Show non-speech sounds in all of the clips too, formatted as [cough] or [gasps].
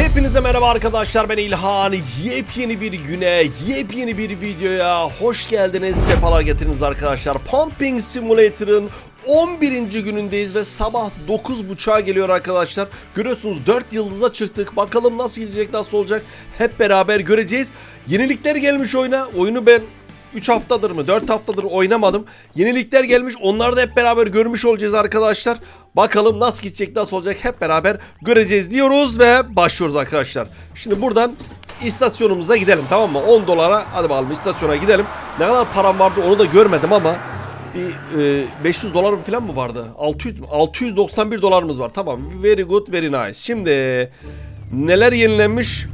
Hepinize merhaba arkadaşlar ben İlhan. Yepyeni bir güne, yepyeni bir videoya hoş geldiniz. Sefalar getiriniz arkadaşlar. Pumping Simulator'ın 11. günündeyiz ve sabah 9.30'a geliyor arkadaşlar. Görüyorsunuz 4 yıldıza çıktık. Bakalım nasıl gidecek, nasıl olacak hep beraber göreceğiz. Yenilikler gelmiş oyuna. Oyunu ben 3 haftadır mı 4 haftadır oynamadım. Yenilikler gelmiş onları da hep beraber görmüş olacağız arkadaşlar. Bakalım nasıl gidecek nasıl olacak hep beraber göreceğiz diyoruz ve başlıyoruz arkadaşlar. Şimdi buradan istasyonumuza gidelim tamam mı? 10 dolara hadi bakalım istasyona gidelim. Ne kadar param vardı onu da görmedim ama bir e, 500 dolarım falan mı vardı? 600 mü? 691 dolarımız var. Tamam. Very good, very nice. Şimdi neler yenilenmiş?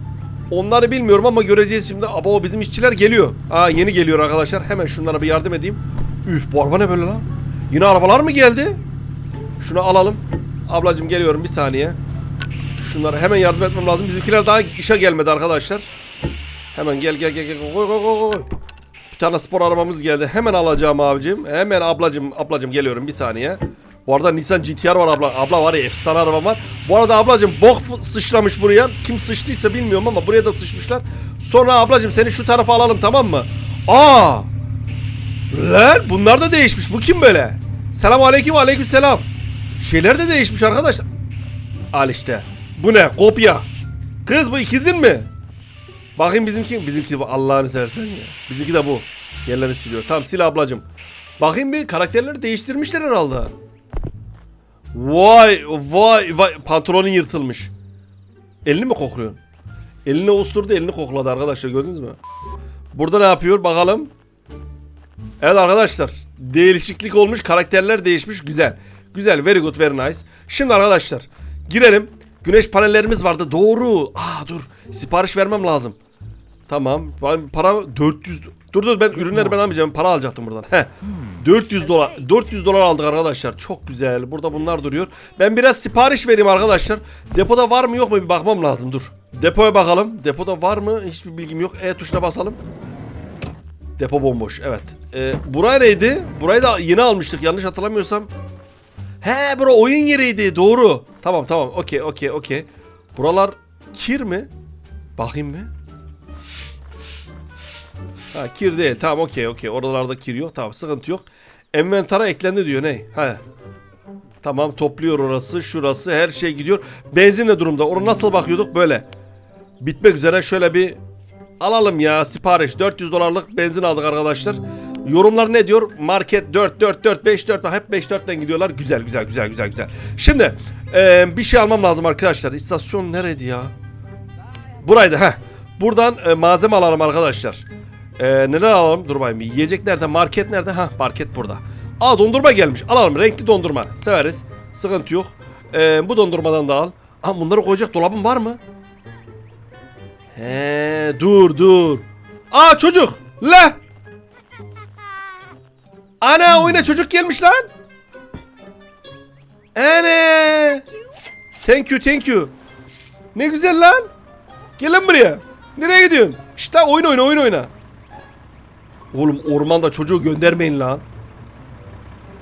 Onları bilmiyorum ama göreceğiz şimdi. Aba o bizim işçiler geliyor. Aa yeni geliyor arkadaşlar. Hemen şunlara bir yardım edeyim. Üf bu araba ne böyle lan? Yine arabalar mı geldi? Şunu alalım. Ablacım geliyorum bir saniye. Şunlara hemen yardım etmem lazım. Bizimkiler daha işe gelmedi arkadaşlar. Hemen gel gel gel gel. Koy koy koy koy. Bir tane spor arabamız geldi. Hemen alacağım abicim. Hemen ablacım ablacım geliyorum bir saniye. Bu arada Nissan GTR var abla. Abla var ya efsane araba var. Bu arada ablacım bok sıçramış buraya. Kim sıçtıysa bilmiyorum ama buraya da sıçmışlar. Sonra ablacım seni şu tarafa alalım tamam mı? Aa! Lan bunlar da değişmiş. Bu kim böyle? Selam aleyküm aleyküm selam. Şeyler de değişmiş arkadaşlar. Al işte. Bu ne? Kopya. Kız bu ikizin mi? Bakayım bizimki. Bizimki Allah'ını seversen ya. Bizimki de bu. Yerleri siliyor. Tamam sil ablacım. Bakayım bir karakterleri değiştirmişler herhalde. Vay vay vay pantolonun yırtılmış. Elini mi kokluyorsun? Elini osturdu elini kokladı arkadaşlar gördünüz mü? Burada ne yapıyor bakalım. Evet arkadaşlar değişiklik olmuş karakterler değişmiş güzel. Güzel very good very nice. Şimdi arkadaşlar girelim. Güneş panellerimiz vardı doğru. Aa dur sipariş vermem lazım. Tamam para 400 Dur dur ben ürünleri ben almayacağım para alacaktım buradan. Heh. 400 dolar 400 dolar aldık arkadaşlar. Çok güzel. Burada bunlar duruyor. Ben biraz sipariş vereyim arkadaşlar. Depoda var mı yok mu bir bakmam lazım. Dur. Depoya bakalım. Depoda var mı? Hiçbir bilgim yok. E tuşuna basalım. Depo bomboş. Evet. Ee, buraya neydi? Burayı da yeni almıştık yanlış hatırlamıyorsam. He bura oyun yeriydi. Doğru. Tamam tamam. Okey okey okey. Buralar kir mi? Bakayım mı? Ha kir değil. Tamam okey okey. Oralarda kir yok. Tamam sıkıntı yok. Envantara eklendi diyor ne? Ha. Tamam topluyor orası, şurası, her şey gidiyor. Benzin ne durumda? Ona nasıl bakıyorduk? Böyle. Bitmek üzere şöyle bir alalım ya sipariş. 400 dolarlık benzin aldık arkadaşlar. Yorumlar ne diyor? Market 4 4 4 5 4 hep 5 4'ten gidiyorlar. Güzel güzel güzel güzel güzel. Şimdi eee, bir şey almam lazım arkadaşlar. İstasyon nereydi ya? Buraydı ha. Buradan e, malzeme alalım arkadaşlar. E, neler alalım? Dur bakayım. Yiyecek nerede? Market nerede? Ha market burada. Aa dondurma gelmiş. Alalım. Renkli dondurma. Severiz. Sıkıntı yok. E, bu dondurmadan da al. Aa bunları koyacak dolabın var mı? He dur dur. Aa çocuk. La. Ana oyuna çocuk gelmiş lan. Ene. Thank you thank you. Ne güzel lan. Gel lan buraya. Nereye gidiyorsun? İşte oyun oyna oyun oyna. Oğlum ormanda çocuğu göndermeyin lan.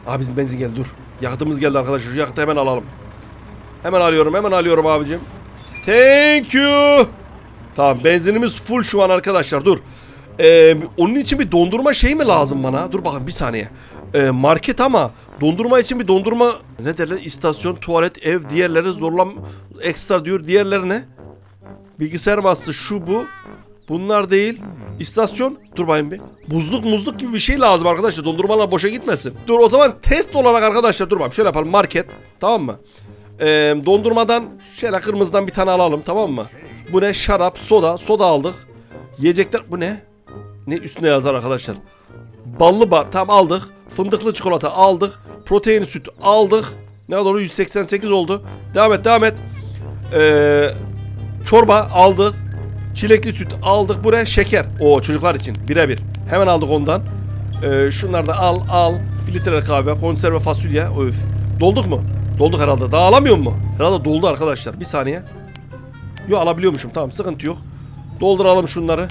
Abi bizim benzin geldi dur. Yakıtımız geldi arkadaşlar. Şu yakıtı hemen alalım. Hemen alıyorum hemen alıyorum abicim. Thank you. Tamam benzinimiz full şu an arkadaşlar dur. Ee, onun için bir dondurma şey mi lazım bana? Dur bakın bir saniye. Ee, market ama dondurma için bir dondurma ne derler? İstasyon, tuvalet, ev diğerleri zorlam ekstra diyor. Diğerleri ne? Bilgisayar masası şu bu. Bunlar değil. İstasyon. Dur bakayım bir. Buzluk muzluk gibi bir şey lazım arkadaşlar. Dondurmalar boşa gitmesin. Dur o zaman test olarak arkadaşlar dur bakayım. Şöyle yapalım. Market. Tamam mı? Ee, dondurmadan şöyle kırmızıdan bir tane alalım tamam mı? Bu ne? Şarap, soda. Soda aldık. Yiyecekler. Bu ne? Ne üstüne yazar arkadaşlar? Ballı bar. Tamam aldık. Fındıklı çikolata aldık. Protein süt aldık. Ne oldu? 188 oldu. Devam et devam et. Ee, çorba aldık. Çilekli süt aldık. Buraya şeker. O çocuklar için birebir. Hemen aldık ondan. Ee, şunları da al al. Filtre kahve, konserve fasulye. Öf. Dolduk mu? Dolduk herhalde. Daha alamıyor mu? Herhalde doldu arkadaşlar. Bir saniye. Yo alabiliyormuşum. Tamam sıkıntı yok. Dolduralım şunları.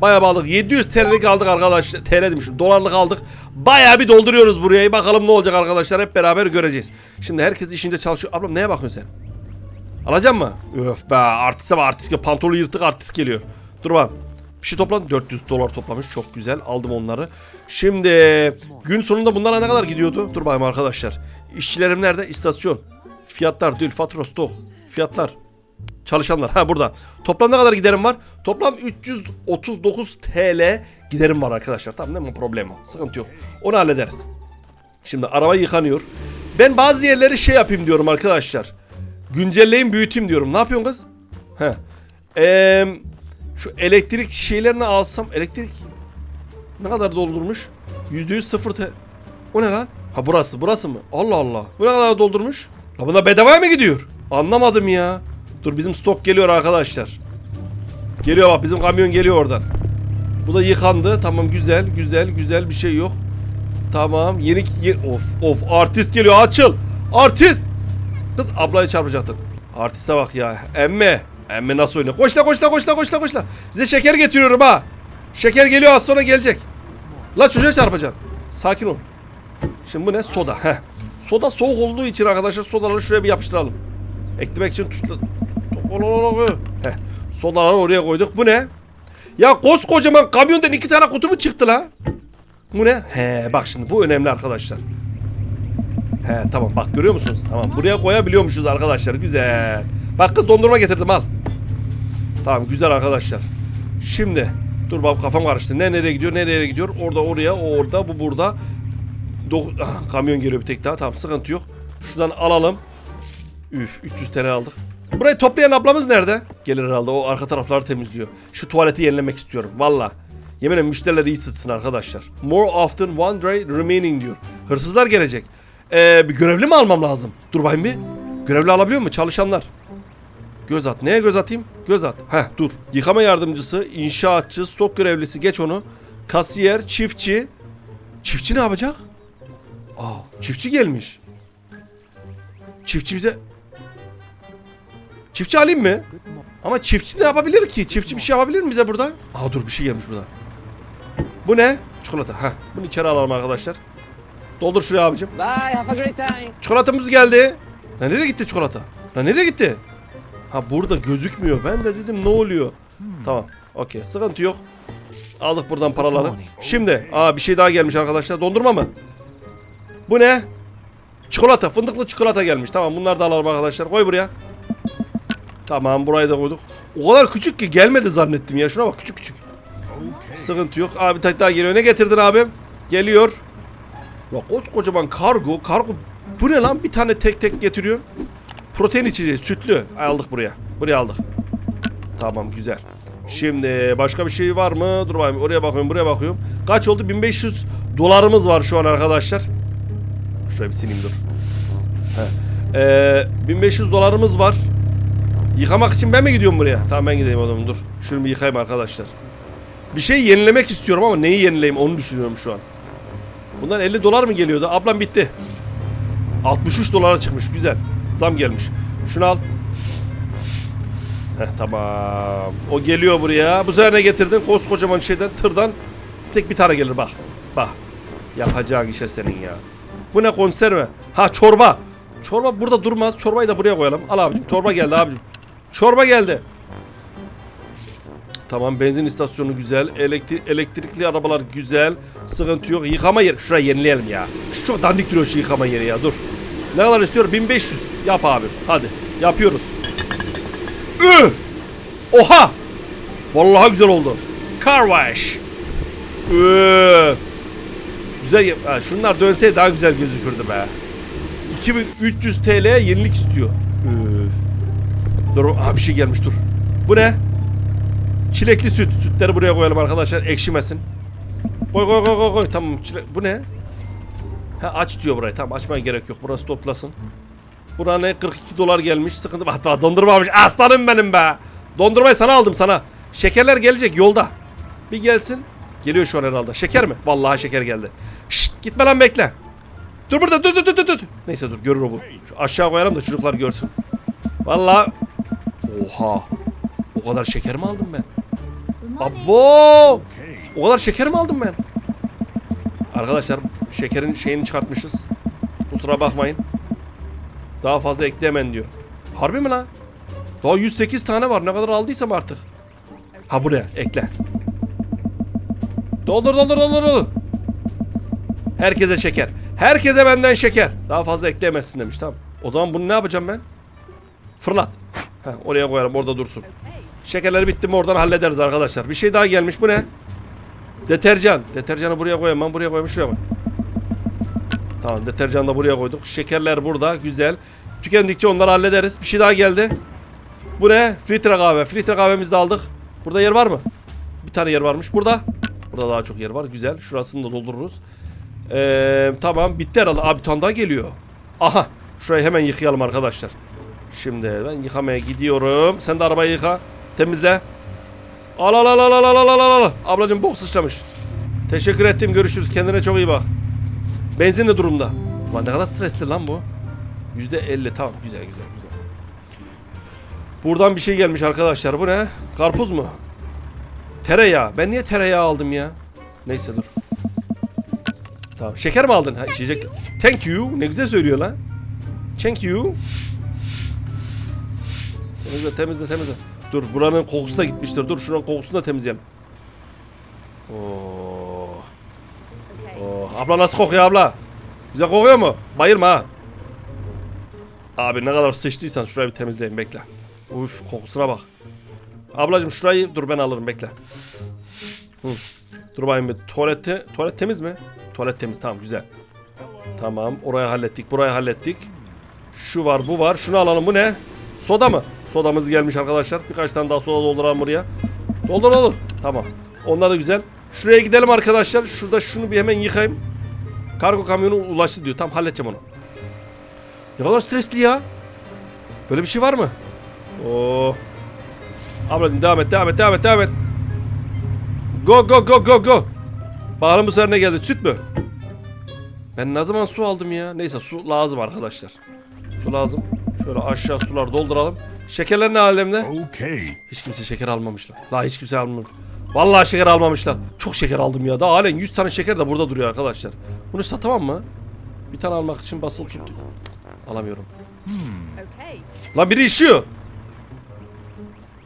Bayağı aldık. 700 TL'lik aldık arkadaşlar. TL demişim. Dolarlık aldık. Bayağı bir dolduruyoruz burayı. Bakalım ne olacak arkadaşlar. Hep beraber göreceğiz. Şimdi herkes işinde çalışıyor. Ablam neye bakıyorsun sen? Alacak mı? Öf be artiste bak artist pantolonu yırtık artist geliyor. Dur bak. Bir şey toplan 400 dolar toplamış çok güzel aldım onları. Şimdi gün sonunda bunlara ne kadar gidiyordu? Dur bakayım arkadaşlar. İşçilerim nerede? İstasyon. Fiyatlar değil fatura stok. Fiyatlar. Çalışanlar ha burada. Toplam ne kadar giderim var? Toplam 339 TL giderim var arkadaşlar. Tamam değil mi? Problem o. Sıkıntı yok. Onu hallederiz. Şimdi araba yıkanıyor. Ben bazı yerleri şey yapayım diyorum arkadaşlar. Güncelleyin büyüteyim diyorum. Ne yapıyorsun kız? He. Eee şu elektrik şeylerini alsam elektrik ne kadar doldurmuş? %100 sıfır te... O ne lan? Ha burası burası mı? Allah Allah. Bu ne kadar doldurmuş? La bunda bedavaya mı gidiyor? Anlamadım ya. Dur bizim stok geliyor arkadaşlar. Geliyor bak bizim kamyon geliyor oradan. Bu da yıkandı. Tamam güzel güzel güzel bir şey yok. Tamam yeni ye- of of artist geliyor açıl. Artist. Kız ablayı çarpacaktın. Artiste bak ya. Emme. Emme nasıl oynuyor? Koş la koş la koş la koş la koş la. Size şeker getiriyorum ha. Şeker geliyor az sonra gelecek. La çocuğa çarpacaksın. Sakin ol. Şimdi bu ne? Soda. Heh. Soda soğuk olduğu için arkadaşlar sodaları şuraya bir yapıştıralım. Eklemek için tuşla... Heh. Sodaları oraya koyduk. Bu ne? Ya koskocaman kamyondan iki tane kutu mu çıktı la? Bu ne? He bak şimdi bu önemli arkadaşlar. He tamam bak görüyor musunuz? Tamam buraya koyabiliyormuşuz arkadaşlar güzel. Bak kız dondurma getirdim al. Tamam güzel arkadaşlar. Şimdi dur bak kafam karıştı. Ne nereye gidiyor nereye gidiyor? Orada oraya o orada bu burada. Do- ah, kamyon geliyor bir tek daha tamam sıkıntı yok. Şuradan alalım. Üf 300 TL aldık. Burayı toplayan ablamız nerede? Gelir herhalde o arka tarafları temizliyor. Şu tuvaleti yenilemek istiyorum valla. Yemin ederim müşteriler iyi sıtsın arkadaşlar. More often one day remaining diyor. Hırsızlar gelecek. Ee, bir görevli mi almam lazım? Dur bakayım bir. Görevli alabiliyor mu? Çalışanlar. Göz at. Neye göz atayım? Göz at. Heh dur. Yıkama yardımcısı, inşaatçı, stok görevlisi geç onu. Kasiyer, çiftçi. Çiftçi ne yapacak? Aa, çiftçi gelmiş. Çiftçi bize... Çiftçi alayım mı? Ama çiftçi ne yapabilir ki? Çiftçi bir şey yapabilir mi bize burada? Aa dur bir şey gelmiş burada. Bu ne? Çikolata. Heh. Bunu içeri alalım arkadaşlar. Doldur şuraya abicim. Bye, have a great time. Çikolatamız geldi. Lan nereye gitti çikolata? Lan nereye gitti? Ha burada gözükmüyor. Ben de dedim ne oluyor? Tamam. Okey. Sıkıntı yok. Aldık buradan paraları. Şimdi aa bir şey daha gelmiş arkadaşlar. Dondurma mı? Bu ne? Çikolata. Fındıklı çikolata gelmiş. Tamam bunları da alalım arkadaşlar. Koy buraya. Tamam burayı da koyduk. O kadar küçük ki gelmedi zannettim ya. Şuna bak küçük küçük. Sıkıntı yok. Abi tak daha geliyor. Ne getirdin abim? Geliyor. Ya koskocaman kargo. Kargo bu ne lan? Bir tane tek tek getiriyor. Protein içeceği, sütlü. Aldık buraya. Buraya aldık. Tamam güzel. Şimdi başka bir şey var mı? Dur bakayım. Oraya bakıyorum, buraya bakıyorum. Kaç oldu? 1500 dolarımız var şu an arkadaşlar. Şuraya bir sileyim dur. Ee, 1500 dolarımız var. Yıkamak için ben mi gidiyorum buraya? Tamam ben gideyim o dur. Şunu bir yıkayayım arkadaşlar. Bir şey yenilemek istiyorum ama neyi yenileyim onu düşünüyorum şu an. Bundan 50 dolar mı geliyordu? Ablam bitti. 63 dolara çıkmış. Güzel. Zam gelmiş. Şunu al. Heh tamam. O geliyor buraya. Bu sefer ne getirdin? Koskocaman şeyden tırdan tek bir tane gelir bak. Bak. Yapacağın işe senin ya. Bu ne konserve? Ha çorba. Çorba burada durmaz. Çorbayı da buraya koyalım. Al abicim. Çorba geldi abicim. Çorba geldi. Tamam benzin istasyonu güzel. Elektri elektrikli arabalar güzel. Sıkıntı yok. Yıkama yeri. Şurayı yenileyelim ya. Şu çok dandik duruyor şu yıkama yeri ya. Dur. Ne kadar istiyor? 1500. Yap abi. Hadi. Yapıyoruz. Üh! Oha! Vallahi güzel oldu. Car wash. Üh! Güzel. şunlar dönseydi daha güzel gözükürdü be. 2300 TL yenilik istiyor. Üf. Dur. Aha bir şey gelmiş dur. Bu ne? Çilekli süt. Sütleri buraya koyalım arkadaşlar. Ekşimesin. Koy koy koy koy koy. Tamam. Çile... Bu ne? Ha aç diyor burayı. Tamam açmaya gerek yok. Burası toplasın. Bura ne? 42 dolar gelmiş. Sıkıntı. Hatta dondurma almış. Aslanım benim be. Dondurmayı sana aldım sana. Şekerler gelecek yolda. Bir gelsin. Geliyor şu an herhalde. Şeker mi? Vallahi şeker geldi. Şşt gitme lan bekle. Dur burada dur dur dur. dur. Neyse dur görür o bu. Şu aşağı koyalım da çocuklar görsün. Vallahi. Oha. O kadar şeker mi aldım ben? Abo! O kadar şeker mi aldım ben? Arkadaşlar şekerin şeyini çıkartmışız. Kusura bakmayın. Daha fazla ekleyemen diyor. Harbi mi lan? Daha 108 tane var. Ne kadar aldıysam artık. Ha buraya ekle. Doldur doldur doldur doldur. Herkese şeker. Herkese benden şeker. Daha fazla ekleyemezsin demiş tamam. O zaman bunu ne yapacağım ben? Fırlat. Heh, oraya koyarım orada dursun. Şekerleri bitti mi oradan hallederiz arkadaşlar. Bir şey daha gelmiş bu ne? Deterjan. Deterjanı buraya koyayım ben buraya koyayım şuraya koy. Tamam deterjanı da buraya koyduk. Şekerler burada güzel. Tükendikçe onları hallederiz. Bir şey daha geldi. Bu ne? Filtre kahve. Filtre kahvemizi de aldık. Burada yer var mı? Bir tane yer varmış. Burada. Burada daha çok yer var. Güzel. Şurasını da doldururuz. Ee, tamam bitti herhalde. Abi bir tane daha geliyor. Aha. Şurayı hemen yıkayalım arkadaşlar. Şimdi ben yıkamaya gidiyorum. Sen de arabayı yıka. Temizle. Al al al al al al al al al. Ablacım bok sıçramış. Teşekkür ettim. Görüşürüz. Kendine çok iyi bak. Benzin ne durumda? Lan ne kadar stresli lan bu. Yüzde elli. Tamam güzel güzel güzel. Buradan bir şey gelmiş arkadaşlar. Bu ne? Karpuz mu? Tereyağı. Ben niye tereyağı aldım ya? Neyse dur. Tamam. Şeker mi aldın? Ha içecek. Thank you. Ne güzel söylüyor lan. Thank you. Temizle temizle temizle. Dur buranın kokusu da gitmiştir. Dur şuranın kokusunu da temizleyelim. Oo. Oh. Abla nasıl kokuyor abla? Güzel kokuyor mu? Bayılma ha. Abi ne kadar sıçtıysan şurayı bir temizleyin bekle. Uf kokusuna bak. Ablacım şurayı dur ben alırım bekle. Hı. Dur bakayım bir tuvalette tuvalet temiz mi? Tuvalet temiz tamam güzel. Tamam orayı hallettik burayı hallettik. Şu var bu var şunu alalım bu ne? Soda mı? Sodamız gelmiş arkadaşlar. Birkaç tane daha soda dolduralım buraya. Doldur doldur. Tamam. Onlar da güzel. Şuraya gidelim arkadaşlar. Şurada şunu bir hemen yıkayayım. Kargo kamyonu ulaştı diyor. Tam halledeceğim onu. Ne kadar stresli ya. Böyle bir şey var mı? Oo. Ablacım devam et, devam et, devam et, devam et. Go, go, go, go, go. Bakalım bu sefer ne geldi? Süt mü? Ben ne zaman su aldım ya? Neyse su lazım arkadaşlar. Su lazım. Şöyle aşağı sular dolduralım. Şekerler ne alemde? Okay. Hiç kimse şeker almamışlar. La hiç kimse almamış. Vallahi şeker almamışlar. Çok şeker aldım ya. Daha halen 100 tane şeker de burada duruyor arkadaşlar. Bunu satamam mı? Bir tane almak için basılı tuttum. Alamıyorum. Okay. Lan biri işiyor.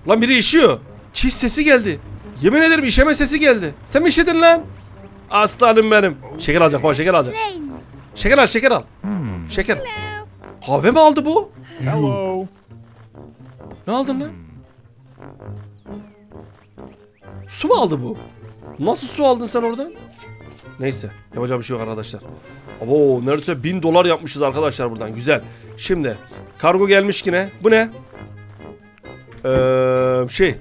Lan biri işiyor. Çiş sesi geldi. Yemin ederim işeme sesi geldi. Sen mi işledin lan? Aslanım benim. Şeker alacak baba şeker alacak. Şeker al şeker al. Şeker. Kahve mi aldı bu? Hello. Ne aldın lan? Su mu aldı bu? Nasıl su aldın sen oradan? Neyse yapacağım bir şey yok arkadaşlar. Abo neredeyse bin dolar yapmışız arkadaşlar buradan güzel. Şimdi kargo gelmiş yine. Bu ne? Ee, şey.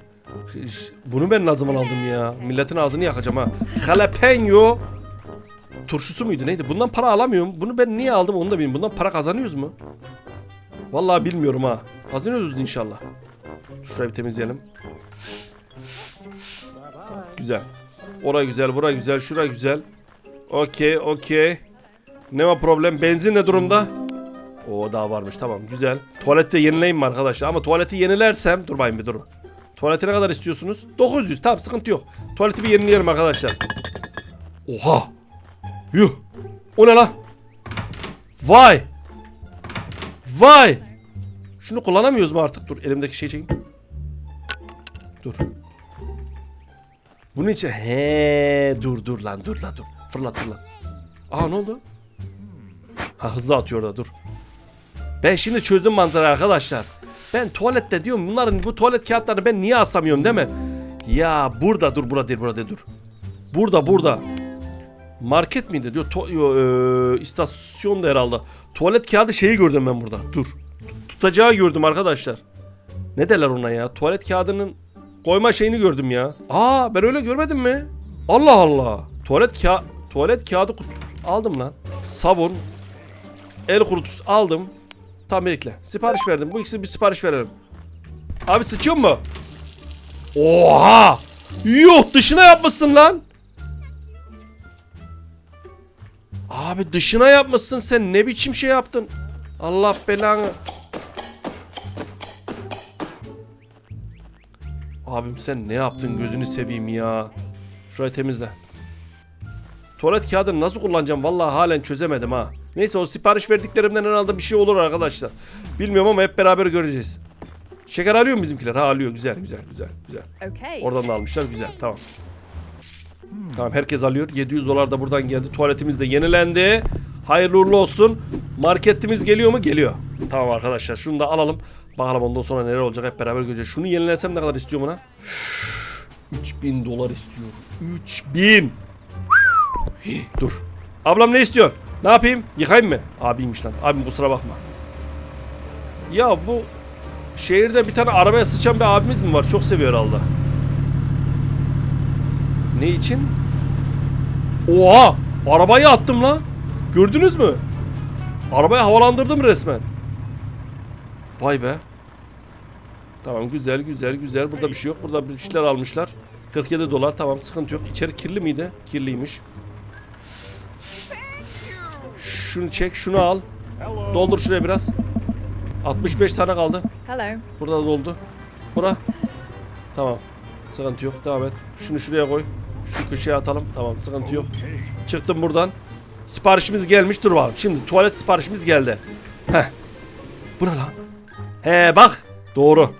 Bunu ben ne zaman aldım ya? Milletin ağzını yakacağım ha. Jalapeno turşusu muydu neydi? Bundan para alamıyorum. Bunu ben niye aldım onu da bilmiyorum. Bundan para kazanıyoruz mu? Vallahi bilmiyorum ha. Kazanıyoruz inşallah. Şurayı bir temizleyelim. Güzel. Oraya güzel, buraya güzel, şura güzel. Okey, okey. Ne var problem? Benzin ne durumda? O daha varmış tamam güzel. Tuvalette yenileyim mi arkadaşlar? Ama tuvaleti yenilersem dur bakayım bir durun. Tuvaleti ne kadar istiyorsunuz? 900 tamam sıkıntı yok. Tuvaleti bir yenileyelim arkadaşlar. Oha. Yuh. O ne lan? Vay. Vay. Şunu kullanamıyoruz mu artık? Dur elimdeki şey çekeyim. Dur. Bunun için he dur dur lan dur lan dur. Fırlat fırlat. Aa ne oldu? Ha hızlı atıyor da dur. Ben şimdi çözdüm manzarayı arkadaşlar. Ben tuvalette diyorum bunların bu tuvalet kağıtlarını ben niye asamıyorum değil mi? Ya burada dur burada değil burada dur. Burada burada. Market miydi diyor. To- e, istasyonda herhalde. Tuvalet kağıdı şeyi gördüm ben burada. Dur. Tutacağı gördüm arkadaşlar. Ne derler ona ya? Tuvalet kağıdının koyma şeyini gördüm ya. Aa ben öyle görmedim mi? Allah Allah. Tuvalet ka tuvalet kağıdı aldım lan. Sabun, el kurutucusu aldım. Tam bekle. Sipariş verdim. Bu ikisini bir sipariş verelim. Abi sıçıyor mu? Oha! Yuh dışına yapmışsın lan. Abi dışına yapmışsın sen. Ne biçim şey yaptın? Allah belanı. Abim sen ne yaptın gözünü seveyim ya. Şurayı temizle. Tuvalet kağıdını nasıl kullanacağım vallahi halen çözemedim ha. Neyse o sipariş verdiklerimden herhalde bir şey olur arkadaşlar. Bilmiyorum ama hep beraber göreceğiz. Şeker alıyor mu bizimkiler? Ha alıyor. Güzel güzel güzel güzel. Okay. Oradan da almışlar. Güzel. Tamam. Tamam herkes alıyor. 700 dolar da buradan geldi. Tuvaletimiz de yenilendi. Hayırlı uğurlu olsun. Marketimiz geliyor mu? Geliyor. Tamam arkadaşlar şunu da alalım. Bakalım ondan sonra neler olacak hep beraber göreceğiz. Şunu yenilensem ne kadar istiyorum ona? 3000 dolar istiyorum. 3000. Hii, Dur. Ablam ne istiyorsun? Ne yapayım? Yıkayayım mı? Abiymiş lan. Abim kusura bakma. Ya bu şehirde bir tane arabaya sıçan bir abimiz mi var? Çok seviyor herhalde. Ne için? Oha! Arabayı attım la. Gördünüz mü? Arabayı havalandırdım resmen. Vay be. Tamam güzel güzel güzel. Burada bir şey yok. Burada bir şeyler almışlar. 47 dolar tamam sıkıntı yok. İçeri kirli miydi? Kirliymiş. Şunu çek şunu al. Doldur şuraya biraz. 65 tane kaldı. Hello. Burada da doldu. Bura. Tamam. Sıkıntı yok. Devam et. Şunu şuraya koy. Şu köşeye atalım. Tamam sıkıntı yok. Çıktım buradan. Siparişimiz gelmiş. Dur bakalım. Şimdi tuvalet siparişimiz geldi. Heh. Bu ne lan? He bak. Doğru.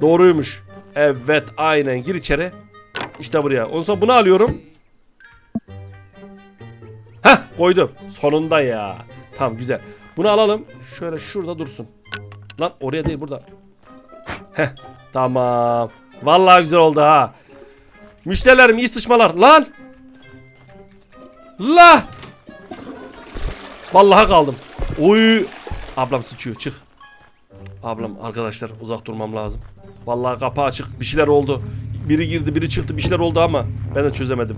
Doğruymuş. Evet aynen. Gir içeri. İşte buraya. Ondan sonra bunu alıyorum. Heh koydum. Sonunda ya. Tamam güzel. Bunu alalım. Şöyle şurada dursun. Lan oraya değil burada. Heh tamam. Vallahi güzel oldu ha. Müşterilerim iyi sıçmalar. Lan. La. Vallahi kaldım. Oy. Ablam sıçıyor çık. Ablam arkadaşlar uzak durmam lazım. Vallahi kapı açık bir şeyler oldu. Biri girdi biri çıktı bir şeyler oldu ama ben de çözemedim.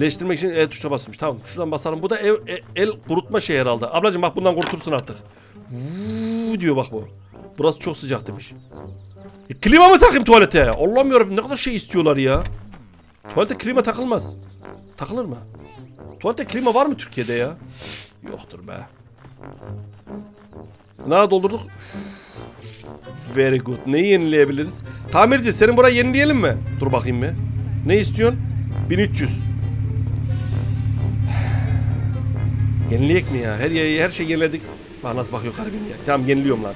Leştirmek için el tuşuna basmış. Tamam şuradan basalım. Bu da ev, e- el kurutma şey herhalde. Ablacığım bak bundan kurtursun artık. Vuuu diyor bak bu. Burası çok sıcak demiş. E, klima mı takayım tuvalete? Allah'ım yarabbim ne kadar şey istiyorlar ya. Tuvalete klima takılmaz. Takılır mı? Tuvalete klima var mı Türkiye'de ya? Yoktur be. Ne doldurduk? Very good. Neyi yenileyebiliriz? Tamirci senin burayı yenileyelim mi? Dur bakayım bir. Ne istiyorsun? 1300. Yenileyek mi ya? Her her şey yeniledik. Bak nasıl bakıyor garibim ya. Tamam yeniliyorum lan.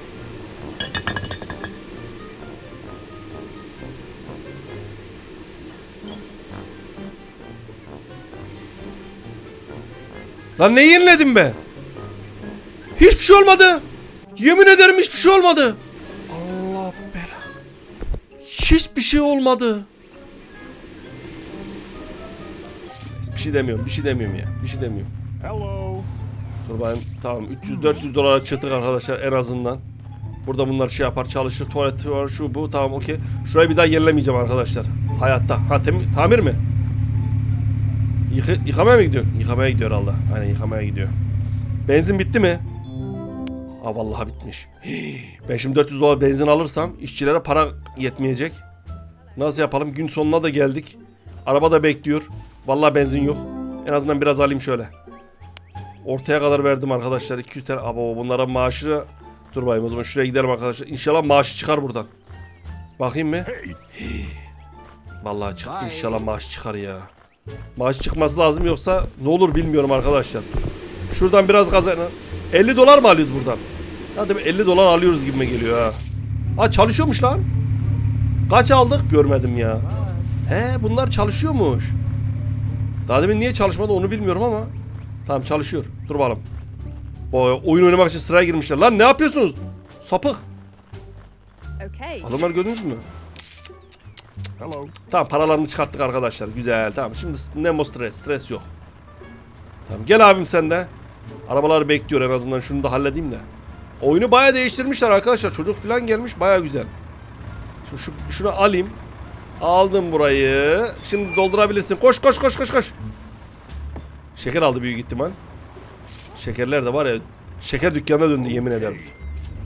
Lan ne yeniledim be? Hiçbir şey olmadı. Yemin ederim hiçbir şey olmadı. Allah bela. Hiçbir şey olmadı. Bir şey demiyorum, bir şey demiyorum ya. Bir şey demiyorum. Hello. Dur bakayım. Tamam 300-400 dolara çıktık arkadaşlar en azından. Burada bunlar şey yapar çalışır. Tuvaleti var şu bu tamam okey. Şurayı bir daha yenilemeyeceğim arkadaşlar. Hayatta. Ha tamir mi? Yıkı yıkamaya mı gidiyor? Yıkamaya gidiyor Allah. Aynen yıkamaya gidiyor. Benzin bitti mi? Aa vallahi bitmiş. Hii, [gasps] Ben şimdi 400 dolar benzin alırsam işçilere para yetmeyecek. Nasıl yapalım? Gün sonuna da geldik. Araba da bekliyor. Vallahi benzin yok. En azından biraz alayım şöyle. Ortaya kadar verdim arkadaşlar. 200 TL. Abo bunlara maaşı... Dur bakayım o zaman şuraya gidelim arkadaşlar. İnşallah maaşı çıkar buradan. Bakayım mı? [gasps] Vallahi çıktı. İnşallah maaş çıkar ya. Maaş çıkması lazım yoksa ne olur bilmiyorum arkadaşlar. Dur. Şuradan biraz kazan. 50 dolar mı alıyoruz buradan? Hadi bir 50 dolar alıyoruz gibime geliyor ha. Ha çalışıyormuş lan. Kaç aldık görmedim ya. He bunlar çalışıyormuş. Daha demin niye çalışmadı onu bilmiyorum ama. Tamam çalışıyor. Dur bakalım. Bu oyun oynamak için sıraya girmişler. Lan ne yapıyorsunuz? Sapık. Okay. Adamlar gördünüz mü? Hello. Tamam paralarını çıkarttık arkadaşlar. Güzel tamam. Şimdi Nemo stres. Stres yok. Tamam gel abim sen de. Arabalar bekliyor en azından şunu da halledeyim de. Oyunu bayağı değiştirmişler arkadaşlar. Çocuk falan gelmiş bayağı güzel. Şimdi şu, şunu alayım. Aldım burayı. Şimdi doldurabilirsin. Koş koş koş koş koş. Şeker aldı büyük ihtimal. Şekerler de var ya. Şeker dükkanına döndü yemin ederim.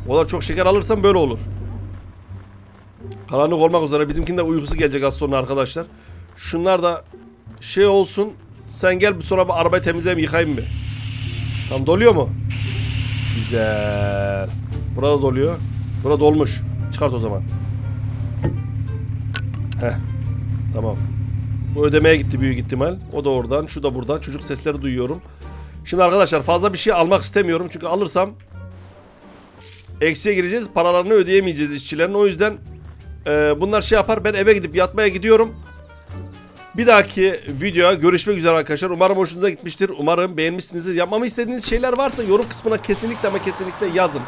O kadar çok şeker alırsam böyle olur. Karanlık olmak üzere bizimkinde uykusu gelecek az sonra arkadaşlar. Şunlar da şey olsun. Sen gel bir sonra bir arabayı temizleyeyim yıkayayım bir. Tamam doluyor mu? Güzel. Burada doluyor. Burada dolmuş. Çıkart o zaman. Heh. Tamam. Bu ödemeye gitti büyük ihtimal. O da oradan. Şu da buradan. Çocuk sesleri duyuyorum. Şimdi arkadaşlar fazla bir şey almak istemiyorum. Çünkü alırsam eksiye gireceğiz. Paralarını ödeyemeyeceğiz işçilerin. O yüzden e, bunlar şey yapar. Ben eve gidip yatmaya gidiyorum. Bir dahaki videoya görüşmek üzere arkadaşlar. Umarım hoşunuza gitmiştir. Umarım beğenmişsinizdir. Yapmamı istediğiniz şeyler varsa yorum kısmına kesinlikle ama kesinlikle yazın.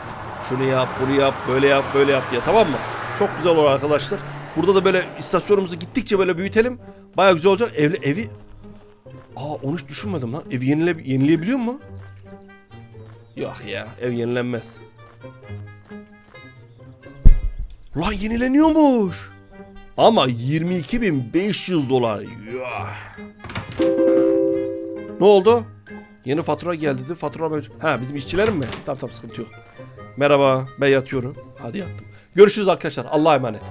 Şunu yap, bunu yap, böyle yap, böyle yap diye tamam mı? Çok güzel olur arkadaşlar. Burada da böyle istasyonumuzu gittikçe böyle büyütelim. Baya güzel olacak. Evli, evi... Aa onu hiç düşünmedim lan. Evi yenile, yenileyebiliyor mu? Yok ya ev yenilenmez. Lan yenileniyormuş. Ama 22.500 dolar. Yuh. Ne oldu? Yeni fatura geldi dedi. Fatura mevcut. Ha bizim işçilerim mi? Tamam tamam sıkıntı yok. Merhaba ben yatıyorum. Hadi yattım. Görüşürüz arkadaşlar. Allah'a emanet.